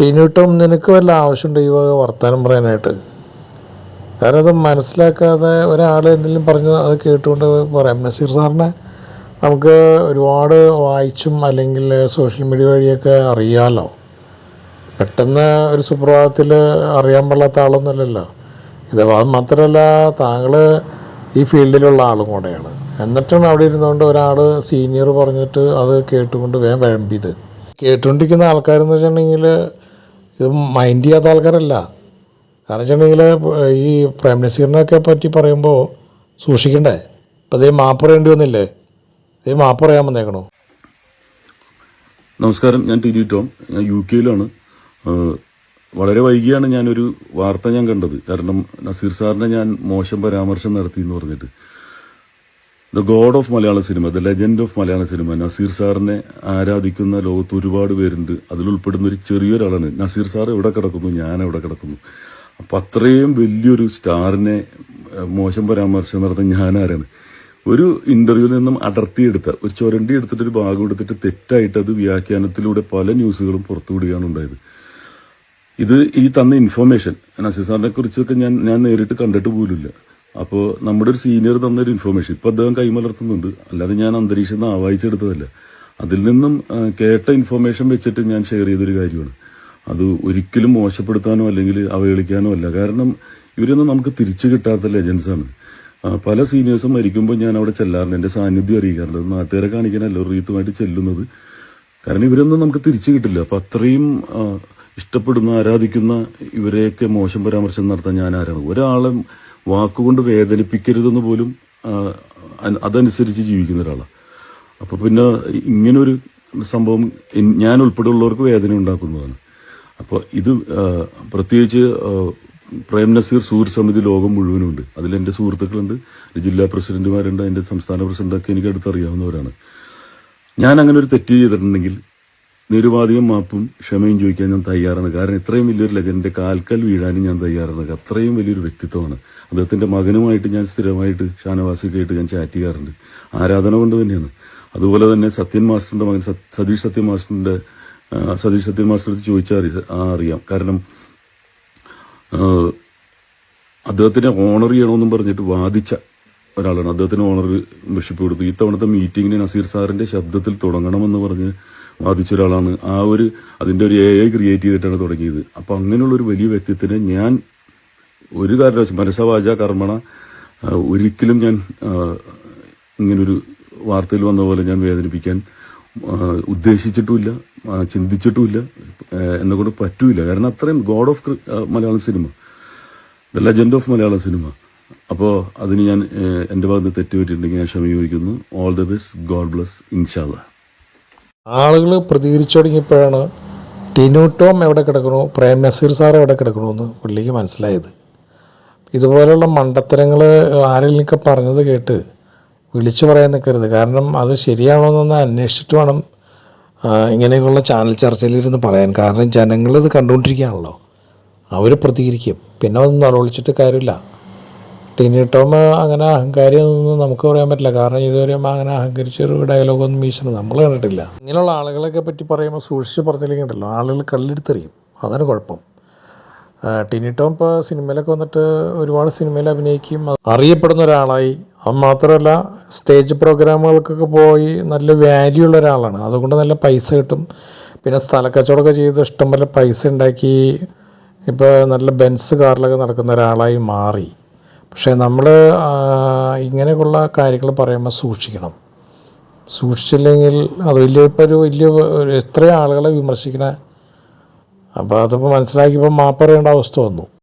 ടീനുട്ടം നിനക്ക് വല്ല ആവശ്യമുണ്ട്? ഈ വക വർത്തമാനം പറയാനായിട്ട്. കാരണം അത് മനസ്സിലാക്കാതെ ഒരാൾ എന്തെങ്കിലും പറഞ്ഞ് അത് കേട്ടുകൊണ്ട് പറയാം. നസീർ സാറിനെ നമുക്ക് ഒരുപാട് വായിച്ചും അല്ലെങ്കിൽ സോഷ്യൽ മീഡിയ വഴിയൊക്കെ അറിയാമല്ലോ പെട്ടെന്ന് ഒരു സുപ്രഭാതത്തിൽ അറിയാൻ പാടില്ലാത്ത ആളൊന്നുമല്ലല്ലോ. ഇത് അത് മാത്രമല്ല താങ്കൾ ഈ ഫീൽഡിലുള്ള ആളും കൂടെയാണ്. എന്നിട്ടാണ് അവിടെ ഇരുന്നുകൊണ്ട് ഒരാൾ സീനിയർ പറഞ്ഞിട്ട് അത് കേട്ടുകൊണ്ട് വേഗം വഴമ്പിയത് കേട്ടുകൊണ്ടിരിക്കുന്ന ആൾക്കാരെന്ന് വെച്ചിട്ടുണ്ടെങ്കിൽ ഇത് മൈൻഡ് ചെയ്യാത്ത ആൾക്കാരല്ല. കാരണം വെച്ചിട്ടുണ്ടെങ്കിൽ ഈ പ്രൈം നസീറിനൊക്കെ പറ്റി പറയുമ്പോൾ സൂക്ഷിക്കണ്ടേ? അപ്പോൾ അതേ മാപ്പ് പറയേണ്ടി വന്നില്ലേ? അതേ മാപ്പ് പറയാൻ വന്നേക്കണോ. നമസ്കാരം ഞാൻ ടി ഡി ടോം. ഞാൻ യു കെയിലാണ്. വളരെ വൈകിയാണ് ഞാനൊരു വാർത്ത ഞാൻ കണ്ടത്. കാരണം നസീർ സാറിനെ ഞാൻ മോശം പരാമർശം നടത്തി എന്ന് പറഞ്ഞിട്ട്. The God of Malayala cinema the legend of Malayala cinema Nazir സാറിനെ ആരാധിക്കുന്ന ലോകത്ത് ഒരുപാട് പേരുണ്ട്. അതിലുൾപ്പെടുന്ന ഒരു ചെറിയൊരാളാണ്. നസീർ സാർ എവിടെ കിടക്കുന്നു? ഞാൻ എവിടെ കിടക്കുന്നു? അപ്പൊ അത്രയും വലിയൊരു സ്റ്റാറിനെ മോശം പരാമർശം നടത്തുന്ന ഞാനാരാണ് ഒരു ഇന്റർവ്യൂവിൽ നിന്നും അടർത്തിയെടുത്ത ഒരു ചൊരണ്ടി എടുത്തിട്ട് ഒരു ഭാഗം എടുത്തിട്ട് തെറ്റായിട്ട് അത് വ്യാഖ്യാനത്തിലൂടെ പല ന്യൂസുകളും പുറത്തുവിടുകയാണ് ഉണ്ടായത്. ഇത് ഈ തന്ന ഇൻഫർമേഷൻ നസീർ സാറിനെ കുറിച്ചൊക്കെ ഞാൻ ഞാൻ നേരിട്ട് കണ്ടിട്ട് പോലുമില്ല. അപ്പോൾ നമ്മുടെ ഒരു സീനിയർ തന്ന ഒരു ഇൻഫർമേഷൻ ഇപ്പൊ അദ്ദേഹം കൈമലർത്തുന്നുണ്ട് അല്ലാതെ ഞാൻ അന്തരീക്ഷം ആവാഹിച്ചെടുത്തതല്ല അതിൽ നിന്നും കേട്ട ഇൻഫർമേഷൻ വെച്ചിട്ട് ഞാൻ ഷെയർ ചെയ്തൊരു കാര്യമാണ്. അത് ഒരിക്കലും മോശപ്പെടുത്താനോ അല്ലെങ്കിൽ അവഹേളിക്കാനോ അല്ല. കാരണം ഇവരൊന്നും നമുക്ക് തിരിച്ചു കിട്ടാത്ത ലെജൻസാണ് പല സീനിയേഴ്സും മരിക്കുമ്പോൾ ഞാൻ അവിടെ ചെല്ലാറുണ്ട്. എന്റെ സാന്നിധ്യം അറിയിക്കാറുണ്ട്. അത് നാട്ടുകാരെ കാണിക്കാനല്ല ഒരു റീത്തുമായിട്ട് ചെല്ലുന്നത്. കാരണം ഇവരൊന്നും നമുക്ക് തിരിച്ചു കിട്ടില്ല. അപ്പൊ അത്രയും ഇഷ്ടപ്പെടുന്ന ആരാധിക്കുന്ന ഇവരെയൊക്കെ മോശം പരാമർശം നടത്താൻ ഞാൻ ആരാണ്? ഒരാളെ വാക്കുകൊണ്ട് വേദനിപ്പിക്കരുതെന്ന് പോലും അതനുസരിച്ച് ജീവിക്കുന്ന ഒരാളാണ് അപ്പോൾ പിന്നെ ഇങ്ങനൊരു സംഭവം ഞാൻ ഉൾപ്പെടെയുള്ളവർക്ക് വേദന ഉണ്ടാക്കുന്നതാണ്. അപ്പോൾ ഇത് പ്രത്യേകിച്ച് പ്രേം നസീർ സൂര്യ സമിതി ലോകം മുഴുവനുണ്ട് അതിൽ എന്റെ സുഹൃത്തുക്കളുണ്ട്. ജില്ലാ പ്രസിഡന്റുമാരുണ്ട്. എന്റെ സംസ്ഥാന പ്രസിഡന്റൊക്കെ എനിക്ക് അടുത്തറിയാവുന്നവരാണ്. ഞാൻ അങ്ങനെ ഒരു തെറ്റ് ചെയ്തിട്ടുണ്ടെങ്കിൽ നിരുപാധികം മാപ്പും ക്ഷമയും ചോദിക്കാൻ ഞാൻ തയ്യാറാണ്. കാരണം ഇത്രയും വലിയൊരു ലെജൻഡിന്റെ കാൽക്കൽ വീഴാനും ഞാൻ തയ്യാറാണ്. അത്രയും വലിയൊരു വ്യക്തിത്വമാണ്. അദ്ദേഹത്തിന്റെ മകനുമായിട്ട് ഞാൻ സ്ഥിരമായിട്ട് ഷാനവാസിക്കായിട്ട് ഞാൻ ചാറ്റ് ചെയ്യാറുണ്ട്. ആരാധന കൊണ്ട് തന്നെയാണ്. അതുപോലെ തന്നെ സത്യൻ മാസ്റ്ററിന്റെ മകൻ സതീഷ് സത്യൻ മാസ്റ്ററിന്റെ സതീഷ് സത്യൻ മാസ്റ്റർ ചോദിച്ചാൽ അറിയാം. കാരണം അദ്ദേഹത്തിനെ ഓണർ ചെയ്യണമെന്നും പറഞ്ഞിട്ട് വാദിച്ച ഒരാളാണ്. അദ്ദേഹത്തിന് ഓണർ ബിഷപ്പ് കൊടുത്തു. ഇത്തവണത്തെ മീറ്റിംഗിന് നസീർ സാറിന്റെ ശബ്ദത്തിൽ തുടങ്ങണമെന്ന് പറഞ്ഞ് വാദിച്ച ഒരാളാണ്. ആ ഒരു അതിന്റെ ഒരു എ ഐ ക്രിയേറ്റ് ചെയ്തിട്ടാണ് തുടങ്ങിയത്. അപ്പോൾ അങ്ങനെയുള്ള ഒരു വലിയ വ്യക്തിത്വത്തിനെ ഞാൻ ഒരു കാരണവശം മനസ്സവാച കർമ്മണ ഒരിക്കലും ഞാൻ ഇങ്ങനൊരു വാർത്തയിൽ വന്ന പോലെ ഞാൻ വേദനിപ്പിക്കാൻ ഉദ്ദേശിച്ചിട്ടുമില്ല ചിന്തിച്ചിട്ടുമില്ല എന്നെക്കൊണ്ട് എന്നെ കൊണ്ട് പറ്റൂല. കാരണം അത്രയും God of Malayalam cinema the legend of Malayalam cinema അപ്പോൾ അതിന് ഞാൻ എന്റെ ഭാഗത്ത് തെറ്റുപറ്റിയിട്ടുണ്ടെങ്കിൽ ഞാൻ ക്ഷമ ചോദിക്കുന്നു. All the best God bless ഇൻഷാല്ല ആളുകൾ പ്രതികരിച്ചു തുടങ്ങിയപ്പോഴാണ് ടിനു ടോം എവിടെ കിടക്കണോ? പ്രേം നസീർ സാർ എവിടെ കിടക്കണമെന്ന് പുള്ളിക്ക് മനസ്സിലായത്. ഇതുപോലുള്ള മണ്ടത്തരങ്ങൾ ആരെങ്കിലൊക്കെ പറഞ്ഞത് കേട്ട് വിളിച്ചു പറയാൻ നിൽക്കരുത് കാരണം അത് ശരിയാണോ എന്നൊന്ന് അന്വേഷിച്ചിട്ട് വേണം ഇങ്ങനെയൊക്കെയുള്ള ചാനൽ ചർച്ചയിലിരുന്ന് പറയാൻ. കാരണം ജനങ്ങളിത് കണ്ടുകൊണ്ടിരിക്കുകയാണല്ലോ. അവർ പ്രതികരിക്കും. പിന്നെ ഒന്നും നിലവിളിച്ചിട്ട് കാര്യമില്ല. ടിനി ടോം അങ്ങനെ അഹങ്കാരിയൊന്നും നമുക്ക് പറയാൻ പറ്റില്ല. കാരണം ഇതുവരെ അങ്ങനെ അഹങ്കരിച്ചൊരു ഡയലോഗൊന്നും വീശുന്നത് നമ്മൾ കണ്ടിട്ടില്ല. ഇങ്ങനെയുള്ള ആളുകളൊക്കെ പറ്റി പറയുമ്പോൾ സൂക്ഷിച്ച് പറഞ്ഞില്ലെങ്കിൽ ഉണ്ടല്ലോ ആളുകൾ കല്ലെടുത്തെറിയും. അതാണ് കുഴപ്പം. ടിനി ടോം ഇപ്പോൾ സിനിമയിലൊക്കെ വന്നിട്ട് ഒരുപാട് സിനിമയിൽ അഭിനയിക്കും. അറിയപ്പെടുന്ന ഒരാളായി. അത് മാത്രമല്ല സ്റ്റേജ് പ്രോഗ്രാമുകൾക്കൊക്കെ പോയി നല്ല വാല്യൂ ഉള്ള ഒരാളാണ്. അതുകൊണ്ട് നല്ല പൈസ കിട്ടും. പിന്നെ സ്ഥലക്കച്ചവടമൊക്കെ ചെയ്ത് ഇഷ്ടം പോലെ പൈസ ഉണ്ടാക്കി ഇപ്പോൾ നല്ല ബെൻസ് കാറിലൊക്കെ നടക്കുന്ന ഒരാളായി മാറി. പക്ഷേ നമ്മൾ ഇങ്ങനെയുള്ള കാര്യങ്ങൾ പറയുമ്പോൾ സൂക്ഷിക്കണം. സൂക്ഷിച്ചില്ലെങ്കിൽ അത് വലിയ ഇപ്പോൾ ഒരു വലിയ എത്ര ആളുകളെ വിമർശിക്കണേ. അപ്പോൾ അതിപ്പോൾ മനസ്സിലാക്കിയപ്പോൾ മാപ്പറയേണ്ട അവസ്ഥ വന്നു.